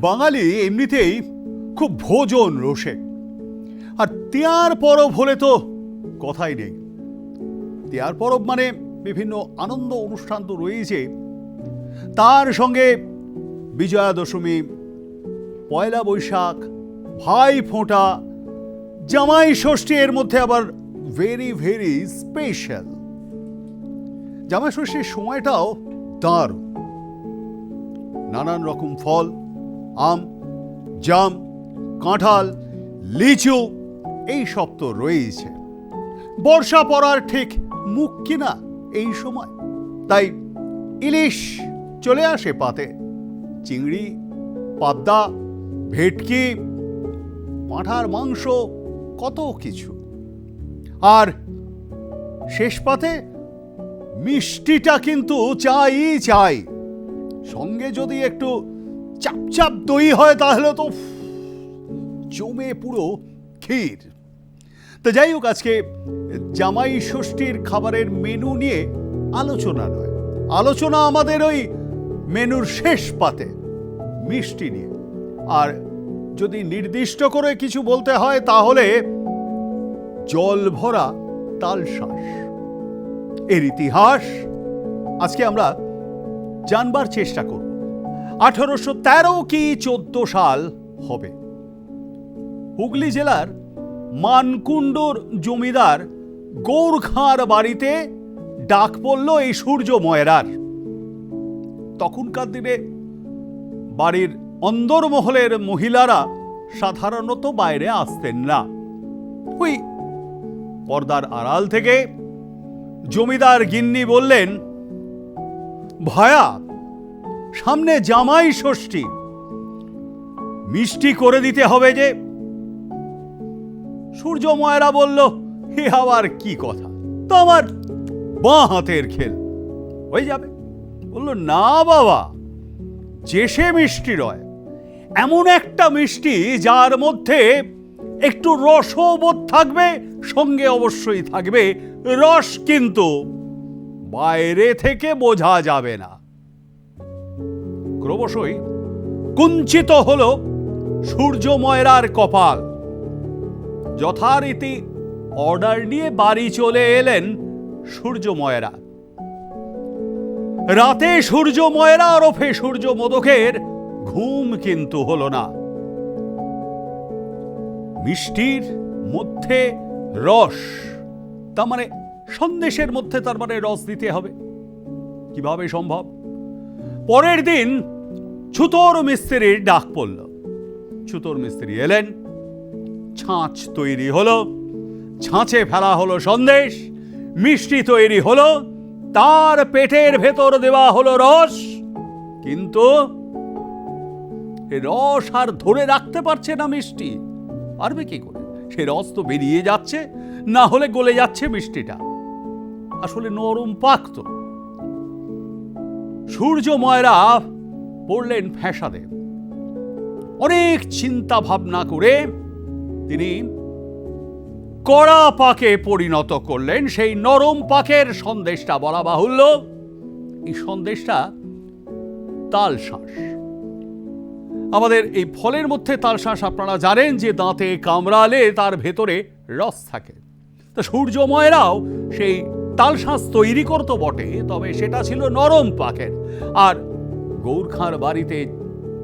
বাঙালি এমনিতেই খুব ভোজন রসিক আর তিয়ার পরব হলে তো কথাই নেই। তিয়ার পরব মানে বিভিন্ন আনন্দ অনুষ্ঠান তো রয়েছে তার সঙ্গে বিজয়া দশমী পয়লা বৈশাখ, ভাই ফোঁটা, জামাই ষষ্ঠী এর মধ্যে আবার ভেরি ভেরি স্পেশাল জামাই ষষ্ঠীর সময়টাও দারুণ নানান রকম ফল, আম, জাম, কাঁঠাল, লিচু, এই সব তো রয়েছে বর্ষা পড়ার ঠিক মুখ কিনা এই সময়? তাই ইলিশ চলে আসে পাতে। চিংড়ি, পাবদা, ভেটকি, পাঁঠার মাংস, কত কিছু। আর শেষ পাতে মিষ্টিটা কিন্তু চাই চাই। সঙ্গে যদি একটু চাপ চাপ দই হয় তাহলে তো জমে পুরো ক্ষীর। তো যাই হোক, আজকে জামাই ষষ্ঠীর খাবারের মেনু নিয়ে আলোচনা নয়। আলোচনা আমাদের ওই মেনুর শেষ পাতে, মিষ্টি নিয়ে। আর যদি নির্দিষ্ট করে কিছু বলতে হয় তাহলে জল ভরা তালশ্বাস এর ইতিহাস। আজকে আমরা জানবার চেষ্টা করব। আঠারোশো তেরো কি চোদ্দ সাল হবে? হুগলি জেলার মানকুণ্ডর জমিদার গৌর খাঁর বাড়িতে ডাক পড়ল এই সূর্য ময়রার। তখনকার দিনে বাড়ির অন্দরমহলের মহিলারা সাধারণত বাইরে আসতেন না। ওই পর্দার আড়াল থেকে জমিদার গিন্নি বললেন, ভয়া, সামনে জামাই ষষ্ঠী। মিষ্টি করে দিতে হবে যে সূর্য ময়রা বলল হে আবার কি কথা? তো আমার বাঁ হাতের খেল। হয়ে যাবে। বলল, না বাবা সে মিষ্টি রয়, এমন একটা মিষ্টি যার মধ্যে একটু রসবোধ থাকবে, সঙ্গে অবশ্যই থাকবে রস কিন্তু বাইরে থেকে বোঝা যাবে না। ক্রমশই কুঞ্চিত হল সূর্য ময়রার কপাল। যথারীতি অর্ডার নিয়ে বাড়ি চলে এলেন সূর্য ময়রা রাতে সূর্য ময়রা ওরফে সূর্য মোদকের ঘুম কিন্তু হল না। মিষ্টির মধ্যে রস তার মানে সন্দেশের মধ্যে তার মানে রস দিতে হবে। কীভাবে সম্ভব? পরের দিন ছুতোর মিস্ত্রির ডাক পড়ল। ছুতোর মিস্ত্রি এলেন। ছাঁচ তৈরি হলো, ছাঁচে ফেলা হলো সন্দেশ, মিষ্টি তৈরি হলো, তার পেটের ভেতর দেওয়া হলো রস। কিন্তু রস আর ধরে রাখতে পারছে না মিষ্টি। পারবে কি করে? সে রস তো বেরিয়ে যাচ্ছে না হলে গলে যাচ্ছে মিষ্টিটা। আসলে নরম পাক তো। সূর্য ময়রা পড়লেন ফ্যাসাদে। অনেক চিন্তা ভাবনা করে তিনি কড়া পাকে পরিণত করলেন। সেই নরম পাকের সন্দেশটা বলা বাহুল্য। এই সন্দেশটা তালশাঁস আমাদের এই ফলের মধ্যে তালশাঁস আপনারা জানেন যে দাঁতে কামড়ালে তার ভেতরে রস থাকে। তো সূর্যময়রাও সেই তালশাঁস তৈরি করতো বটে, তবে সেটা ছিল নরম পাখের আর গৌরখাঁর বাড়িতে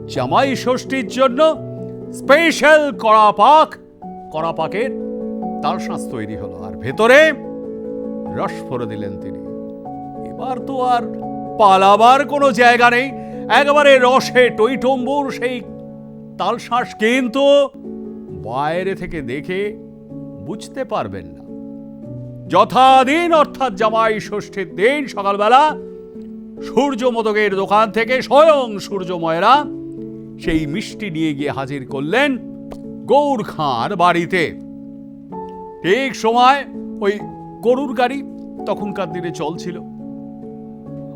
জামাই ষষ্ঠীর জন্য স্পেশাল কড়া পাক, কড়া পাকের তালশাঁস তৈরি হলো। আর ভেতরে রস ফরে দিলেন তিনি। এবার তো আর পালাবার কোনো জায়গা নেই। একেবারে রসে টইটম্বুর সেই তালশাঁস কিন্তু বাইরে থেকে দেখে বুঝতে পারবেন না। যথাদিন অর্থাৎ জামাই ষষ্ঠীর দিন সকালবেলা সূর্য মোদকের দোকান থেকে স্বয়ং সূর্যময়রা সেই মিষ্টি নিয়ে গিয়ে হাজির করলেন গৌর খাঁর বাড়িতে। ঠিক সময় ওই গরুর গাড়ি তখনকার দিনে চলছিল।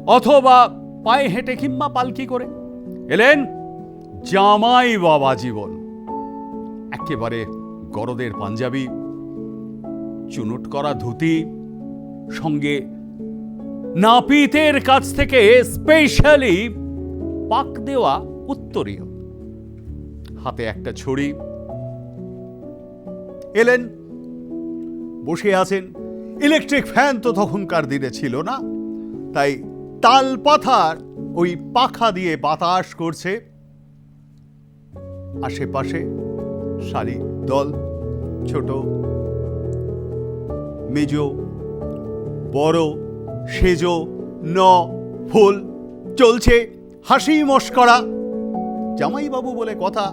অথবা পায়ে হেঁটে কিংবা পালকি করে এলেন জামাই বাবা জীবন। একেবারে গরদের পাঞ্জাবি চুনুট করা ধুতি, সঙ্গে নাপিতের কাছ থেকে স্পেশালি পাক দেওয়া উত্তরীয়। হাতে একটা ছড়ি এলেন, বসে আছেন। ইলেকট্রিক ফ্যান তো তখনকার দিনে ছিল না, তাই তাল পাথার ওই পাখা দিয়ে বাতাস করছে। আশেপাশে শাড়ি দল, ছোট মেজ, বড়, সেজ, ন, ফুল, চলছে হাসি মস্করা। জামাইবাবু বলে কথা,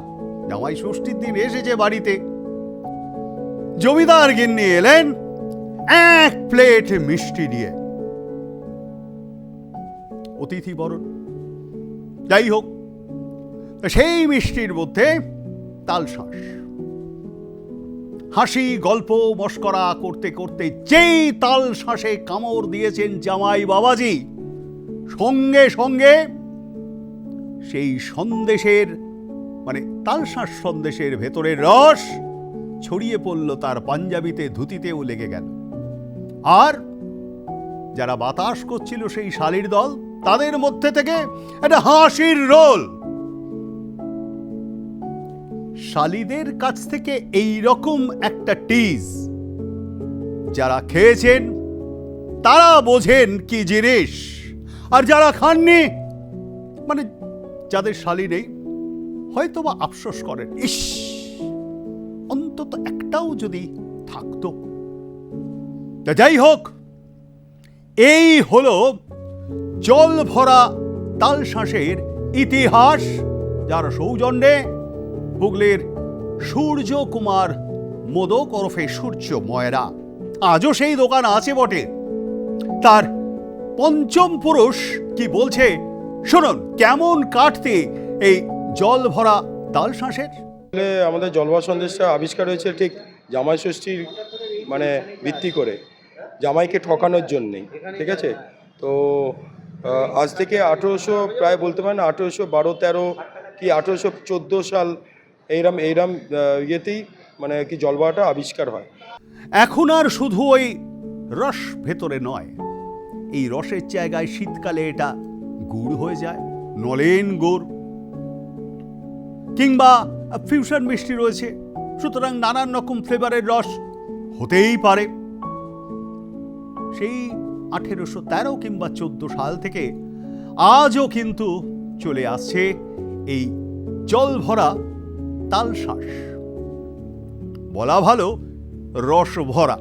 জামাই ষষ্ঠীর দিন এসেছে বাড়িতে। জমিদার গিন্নি এলেন, এক প্লেট মিষ্টি নিয়ে অতিথি বরণ। যাই হোক, সেই মিষ্টির মধ্যে তালশাঁস। হাসি, গল্প, মস্করা করতে করতে যেই তাল শ্বাসে কামড় দিয়েছেন জামাই বাবাজি, সঙ্গে সঙ্গে সেই সন্দেশের মানে তালশাঁস সন্দেশের ভেতরের রস ছড়িয়ে পড়ল তার পাঞ্জাবিতে, ধুতিতেও লেগে গেল। আর যারা বাতাস করছিল সেই শালির দল, তাদের মধ্যে থেকে একটা হাসির রোল শালিদের কাছ থেকে এই রকম একটা টিজ। যারা খেয়েছেন, তারা বোঝেন কি জিনিস। আর যারা খাননি মানে যাদের শালি নেই হয়তো বা আফসোস করেন, ইস, অন্তত একটাও যদি থাকতো। তা যাই হোক, এই হলো জল ভরা তালশাঁসের ইতিহাস, যার সৌজন্যে হুগলির সূর্য কুমার মোদক ওরফে সূর্য ময়রা আজও সেই দোকান আছে বটে। তার পঞ্চম পুরুষ কি বলছে? শুনুন, কেমন কাটতে এই জল ভরা তালশাঁসের আসলে আমাদের জলবা সন্দেশটা আবিষ্কার হয়েছে ঠিক জামাই ষষ্ঠীর মানে ভিত্তি করে। জামাইকে ঠকানোর জন্যেই, ঠিক আছে? তো আজ থেকে আঠেরোশো, প্রায় বলতে পারেন আঠেরোশো বারো তেরো কি আঠেরোশো চোদ্দ সাল এইরম এইরম ইয়েতেই মানে কি জলবাটা আবিষ্কার হয়। এখন আর শুধু ওই রস ভেতরে নয়, এই রসের জায়গায় শীতকালে এটা গুড় হয়ে যায়, নলেন গুড় কিংবা ফিউশন মিষ্টি রয়েছে। সুতরাং নানান রকম ফ্লেভারের রস হতেই পারে। সেই আঠেরোশো তেরো কিংবা চোদ্দ সাল থেকে আজও কিন্তু চলে আসছে এই জল ভরা তালশ্বাস বলা ভালো রস ভরা।